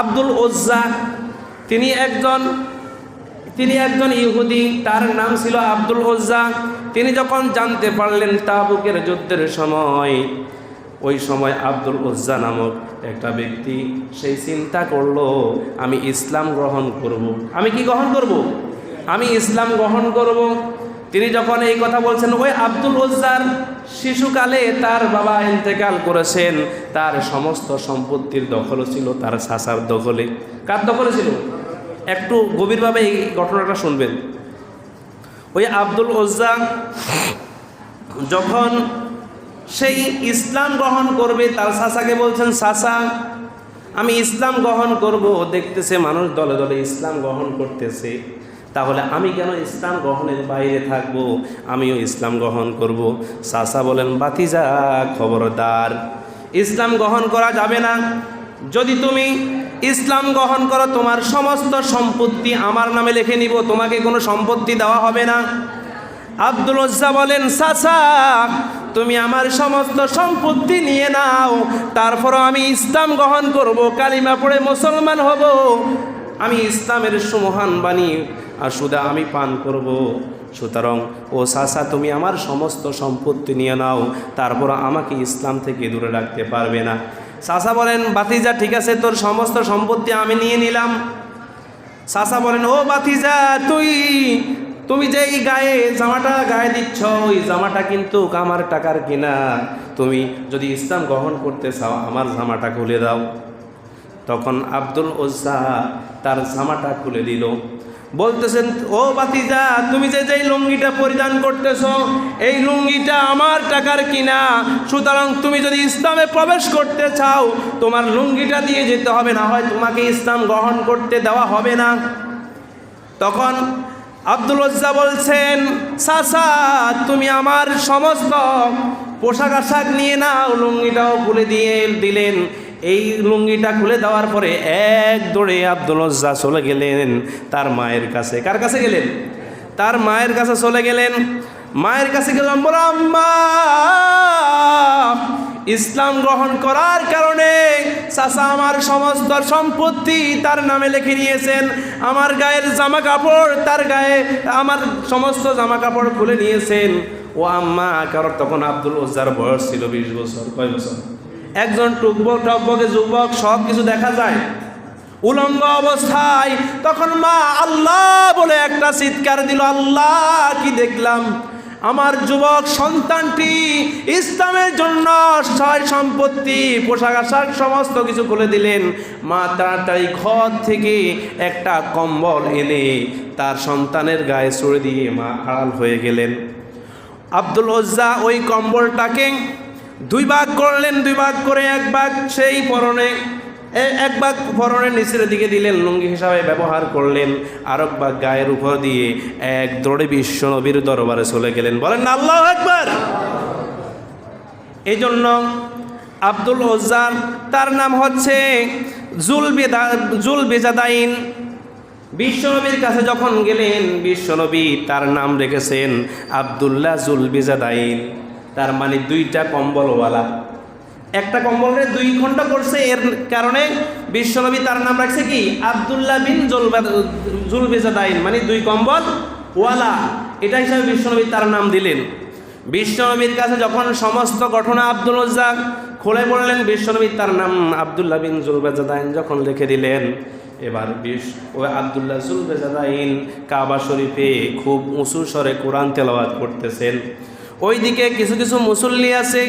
আব্দুল ওজ্জা, তিনি একজন তিনি একজন ইহুদি, তার নাম ছিল আব্দুল ওজ্জা তিনি যখন জানতে পারলেন তাবুকের যুদ্ধের সময়, ওই সময় আব্দুল ওজ্জা নামক একটা ব্যক্তি সেই চিন্তা করল, আমি ইসলাম গ্রহণ করব। আমি কি গ্রহণ করব। আমি ইসলাম গ্রহণ করব। তিনি যখন এই কথা বলছেন, ওই আব্দুল ওজ্জার শিশুকালে তার বাবা ইন্তেকাল করেছেন, তার সমস্ত সম্পত্তির দখল ছিল তার শাসার দখলে। কার দখলে ছিল? একটু গভীরভাবে এই ঘটনাটা শুনবেন। ওই আব্দুল ওজ্জা যখন সেই ইসলাম গ্রহণ করবে, তার সাসাকে বলছেন সাসা আমি ইসলাম গ্রহণ করব। দেখতেছে মানুষ দলে দলে ইসলাম গ্রহণ করতেছে। তাহলে আমি কেন ইসলাম গ্রহণের বাইরে থাকব? আমিও ইসলাম গ্রহণ করব। সাসা বলেন, বাতিজা, খবরদার। ইসলাম গ্রহণ করা যাবে না। যদি তুমি ইসলাম গ্রহণ করো, তোমার সমস্ত সম্পত্তি আমার নামে লিখে নিব, তোমাকে কোনো সম্পত্তি দেওয়া হবে না। আব্দুল ওজ্জা বলেন, সাসা, তুমি আমার সমস্ত সম্পত্তি নিয়ে নাও। তারপরও আমি ইসলাম গ্রহণ করব, কালিমা পড়ে মুসলমান হব। আমি ইসলামের সুমহান বাণী আর সুদা আমি পান করব। সুতরাং, ও সাসা, তুমি আমার সমস্ত সম্পত্তি নিয়ে নাও। তারপর আমাকে ইসলাম থেকে দূরে রাখতে পারবে না। সাসা বলেন, বাতিজা, ঠিক আছে, তোর সমস্ত সম্পত্তি আমি নিয়ে নিলাম। সাসা বলেন, ও বাতিজা, তুই, তুমি যে এই গায়ে জামাটা গায়ে দিচ্ছ, ওই জামাটা কিন্তু আমার টাকার কিনা। তুমি যদি ইসলাম গ্রহণ করতে চাও, আমার জামাটা খুলে দাও। তখন আব্দুল ওজ্জা তার জামাটা খুলে দিল। বলতেছেন, ও বাতিজা তুমি যে যেই লুঙ্গিটা পরিধান করতেছ, এই লুঙ্গিটা আমার টাকার কিনা? সুতরাং তুমি যদি ইসলামে প্রবেশ করতে চাও, তোমার লুঙ্গিটা দিয়ে যেতে হবে, না হয় তোমাকে ইসলাম গ্রহণ করতে দেওয়া হবে না। তখন আব্দুল ওজ্জা বলছেন সাসা তুমি আমার সমস্ত পোশাক আশাক নিয়ে নাও, লুঙ্গিটাও খুলে দিয়ে দিলেন। এই লুঙ্গিটা খুলে দেওয়ার পরে এক দৌড়ে আব্দুল চলে গেলেন তার মায়ের কাছে। কার কাছে গেলেন? তার মায়ের কাছে চলে গেলেন। মায়ের কাছে গেলাম বলো আম্মা, ইসলাম গ্রহণ করার কারণে চাচা আমার সমস্ত সম্পত্তি তার নামে লিখে নিয়েছেন। আমার গায়ের জামা কাপড় তার গায়ে, আমার সমস্ত জামা কাপড় খুলে নিয়েছেন। ও আম্মা, কারণ তখন আব্দুল ওজ্জার বয়স ছিল বিশ বছর, কয় বছর? একজন টুকবক, টকবকে, যুবক, সব কিছু দেখা যায়। উলঙ্গ অবস্থায় তখন মা আল্লাহ বলে একটা চিৎকার দিল, আল্লাহ, কি দেখলাম? আমার যুবক সন্তানটি ইসলামের জন্য সয় সম্পত্তি, পোশাক আশাক সমস্ত কিছু খুলে দিলেন। মা তাড়াতাড়ি ঘর থেকে একটা কম্বল এনে তার সন্তানের গায়ে চড়ে দিয়ে মা আড়াল হয়ে গেলেন। আব্দুল ওজ্জা ওই কম্বলটাকে দুই ভাগ করলেন, দুই ভাগ করে এক ভাগ সেই পরনে এক ভাগ পরনের নিচের দিকে দিলেন, লুঙ্গি হিসাবে ব্যবহার করলেন আর এক ভাগ গায়ের উপর দিয়ে এক দৌড়ে বিশ্ব নবীর দরবারে চলে গেলেন। বলেন, আল্লাহ একবার এই জন্য আব্দুল ওজ্জার তার নাম হচ্ছে জুল বেদা জুল বেজাদাইন বিশ্বনবীর কাছে যখন গেলেন বিশ্বনবী তার নাম রেখেছেন আবদুল্লাহ জুল বেজাদাইন তার মানে দুইটা কম্বলওয়ালা। একটা কম্বলে দুই ঘণ্টা করছে এর কারণে বিশ্বনবী তার নাম রাখছে কি? আবদুল্লাহ বিন জুলবা- জুল বেজাদাইন মানে দুই কম্বল ওয়ালা এটা হিসাবে বিশ্বনবী তার নাম দিলেন। বিশ্বনবীর কাছে যখন সমস্ত ঘটনা আব্দুল রজ্জাক খুলে পড়লেন বিশ্বনবী তার নাম আবদুল্লাহ বিন জুলবেজাদাইন যখন লিখে দিলেন, এবার বিশ ও আবদুল্লাহ জুলবেজাদাইন কাবা শরীফে খুব উঁচু স্বরে কোরআন তেলাওয়াত করতেছেন। ওইদিকে কিছু কিছু মুসল্লি আছে,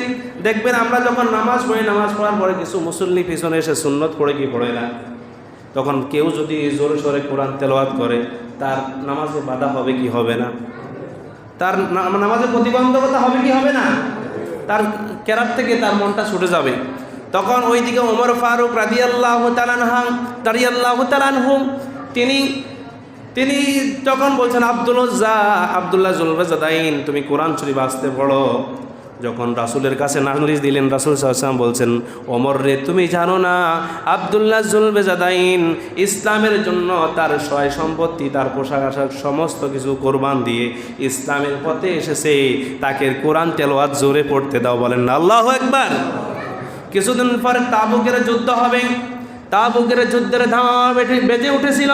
দেখবেন আমরা যখন নামাজ পড়ি, নামাজ পড়ার পরে কিছু মুসল্লি পিছনে এসে সুন্নত পড়ে কি পড়ে না? তখন কেউ যদি জোরে সোরে কোরআন তেলাওয়াত করে, তার নামাজে বাধা হবে কি হবে না? তার নামাজে প্রতিবন্ধকতা হবে কি হবে না? তার কেরাত থেকে তার মনটা ছুটে যাবে। তখন ওইদিকে ওমর ফারুক রাদিয়াল্লাহ তালানহাম দারিয়াল্লাহ তালানহুম তিনি তিনি তখন বলছেন আব্দুল উজ্জা আবদুল্লাহ জুলবাজাদাইন তুমি কোরআন শরীফ আসতে পড়ো। যখন রাসুলের কাছে নাজরিস দিলেন, রাসুল সাল্লাম বলছেন, ওমর রে, তুমি জানো না, আবদুল্লাহ জুলবেজাদাইন ইসলামের জন্য তার সয় সম্পত্তি, তার পোশাক আশাক সমস্ত কিছু কোরবান দিয়ে ইসলামের পথে এসেছে। তাকে কোরআন তেলোয়াত জোরে পড়তে দাও। বলেন, আল্লাহ একবার কিছুদিন পরে তাবুকের যুদ্ধ হবে। তাবুকের যুদ্ধের ধামা বেঠে বেজে উঠেছিল।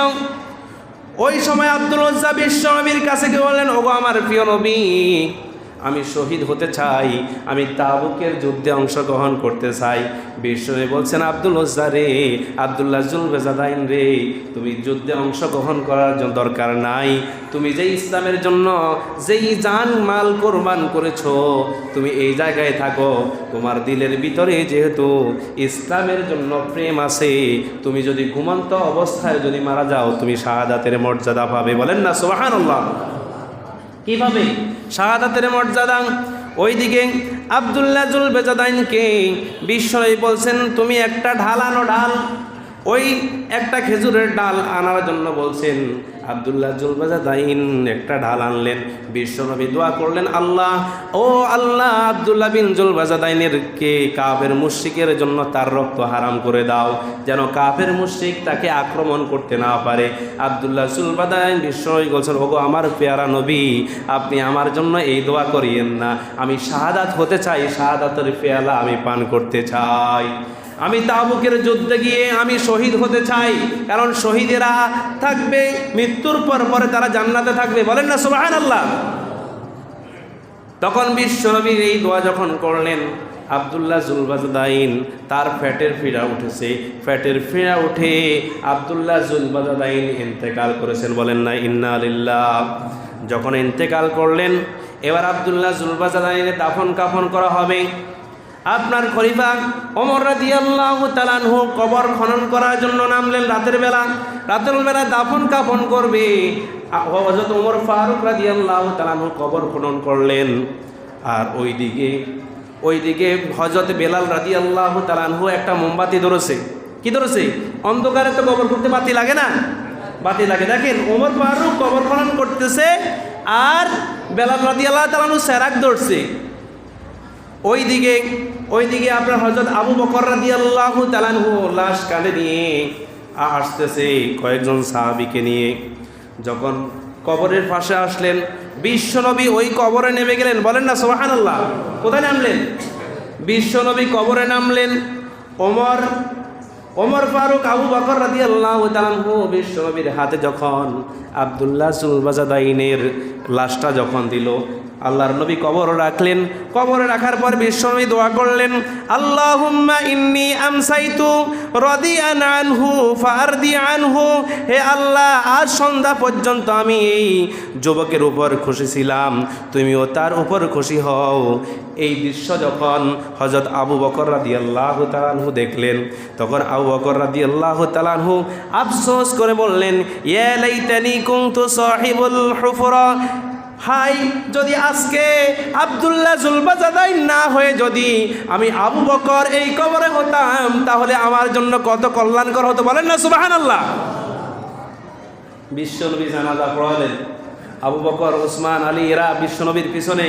ওই সময় আব্দুল বিশ্ব নবীর কাছে গিয়ে বললেন ওগো আমার প্রিয় নবী আমি শহীদ হতে চাই, আমি তাবুকের যুদ্ধে অংশগ্রহণ করতে চাই। বিশ্বনবী বলছেন, আব্দুল উজ্জা রে, আবদুল্লাহ জুলবেজাদাইন রে, তুমি যুদ্ধে অংশগ্রহণ করার জন্য দরকার নাই। তুমি যে ইসলামের জন্য যেই জান মাল কোরবান করেছ, তুমি এই জায়গায় থাকো। তোমার দিলের ভিতরে যেহেতু ইসলামের জন্য প্রেম আছে, তুমি যদি ঘুমন্ত অবস্থায় যদি মারা যাও, তুমি শাহাদাতের মর্যাদা পাবে। বলেন না সোহান কীভাবে? শাহাদাতের মর্যাদা। ওইদিকে আবদুল্লাহ জুল বেজাদাইনকে বিশ্বই বলছেন তুমি একটা ঢালানো ঢাল ওই একটা খেজুরের ডাল আনার জন্য বলছেন আবদুল্লাহ জুলবাজাদাইন একটা ঢাল আনলেন। বিশ্বনবী দোয়া করলেন, আল্লাহ, ও আল্লাহ, আবদুল্লাহ বিন জুলবাজাদাইনের কে কাফের মুশরিকের জন্য তার রক্ত হারাম করে দাও, যেন কাফের মুশরিক তাকে আক্রমণ করতে না পারে। আবদুল্লাহ জুলবাদাইন বিশ্বনবী বলছেন, ওগো আমার পেয়ারা নবী, আপনি আমার জন্য এই দোয়া করিয়েন না। আমি শাহাদাত হতে চাই, শাহাদাতের পেয়ালা আমি পান করতে চাই। আমি তাবুকের যুদ্ধে গিয়ে আমি শহীদ হতে চাই। কারণ শহীদেরা থাকবে, মৃত্যুর পর পরে তারা জান্নাতে থাকবে। বলেন না সুবাহান আল্লাহ তখন বিশ্বনবীর এই দোয়া যখন করলেন, আবদুল্লাহ জুলবাজাদাইন তার ফ্যাটের ফিরা উঠেছে। ফ্যাটের ফিরা উঠে আবদুল্লাহ জুলবাজাদাইন ইন্তেকাল করেছেন। বলেন না, ইন্না আলিল্লাহ যখন ইন্তেকাল করলেন, এবার আবদুল্লাহ জুলবাজাদাইনের দাফন কাফন করা হবে। আপনার খলিফা অমর রাদিয়াল্লাহু তালানহু কবর খনন করার জন্য নামলেন রাতের বেলা। রাতের বেলা দাফন কাফন করবে। হজরত ওমর ফারুক রাদিয়াল্লাহু তালানহু কবর খনন করলেন। আর ওইদিকে ওইদিকে হজরত বেলাল রাদিয়াল্লাহু তালানহু একটা মোমবাতি ধরেছে। কি ধরেছে? অন্ধকারে তো কবর করতে বাতি লাগে না? বাতি লাগে। দেখেন, ওমর ফারুক কবর খনন করতেছে আর বেলাল রাদিয়াল্লাহু তালানহু সেরাক ধরছে। ওইদিকে ওইদিকে আপনার হজরত আবু বকর রাদি আল্লাহ তালানহু লাশ কাঁধে নিয়ে আসতেছে কয়েকজন সাহাবিকে নিয়ে। যখন কবরের পাশে আসলেন বিশ্বনবী ওই কবরে নেমে গেলেন। বলেন না সোহান আল্লাহ কোথায় নামলেন? বিশ্বনবী কবরে নামলেন। ওমর ওমর ফারুক আবু বকর রাদি আল্লাহ তালানহু বিশ্বনবীর হাতে যখন আবদুল্লাহ সুলবাজাদাইনের লাশটা যখন দিল আল্লাহর নবী কবর রাখলেন। কবরে রাখার পর বিশ্বনবী দোয়া করলেন, আল্লাহুম্মা ইন্নি আমসাইতু রদিয়ান আনহু ফারদি আনহু। হে আল্লাহ, আজ সন্ধ্যা পর্যন্ত আমি এই যুবকের উপর খুশি ছিলাম, তুমিও তার উপর খুশি হও। এই দৃশ্য যখন হজরত আবু বকর রাদি আল্লাহ তালানহু দেখলেন, তখন আবু বকর রাদি আল্লাহ তালানহু আফসোস করে বললেন, ইয়া লাইতানি কুনতু সাহিবুল হুফরা। হাই, যদি আজকে আবদুল্লাহ জুলবাজাদাই না হয়ে যদি আমি আবু বকর এই কবরে হতাম, তাহলে আমার জন্য কত কল্যাণকর হতো বলেন না সুবাহান আল্লাহ বিশ্বনবী জানাজা পড়ালেন। আবু বকর ওসমান আলী, এরা বিশ্বনবীর পিছনে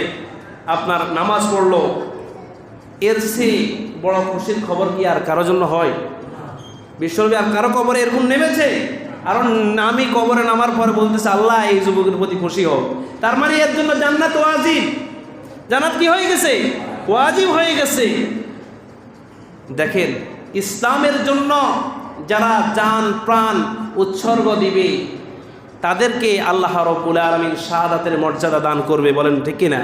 আপনার নামাজ পড়ল। এর সে বড় খুশির খবর কি আর কারোর জন্য হয়? বিশ্বনবী আর কারও কবরে এরকম নেমেছে? আর আমি কবরে নামার পরে বলতেছে, আল্লাহ, এই যুবকের প্রতি খুশি হোক তার মানে এর জন্য জান্নাত ওয়াজিব। জান্নাত কি হয়ে গেছে? ওয়াজিব হয়ে গেছে। দেখেন, ইসলামের জন্য যারা জান, প্রাণ উৎসর্গ দিবে, তাদেরকে আল্লাহ রব্বুল আলমিন শাহাদাতের মর্যাদা দান করবে, বলেন ঠিক কিনা?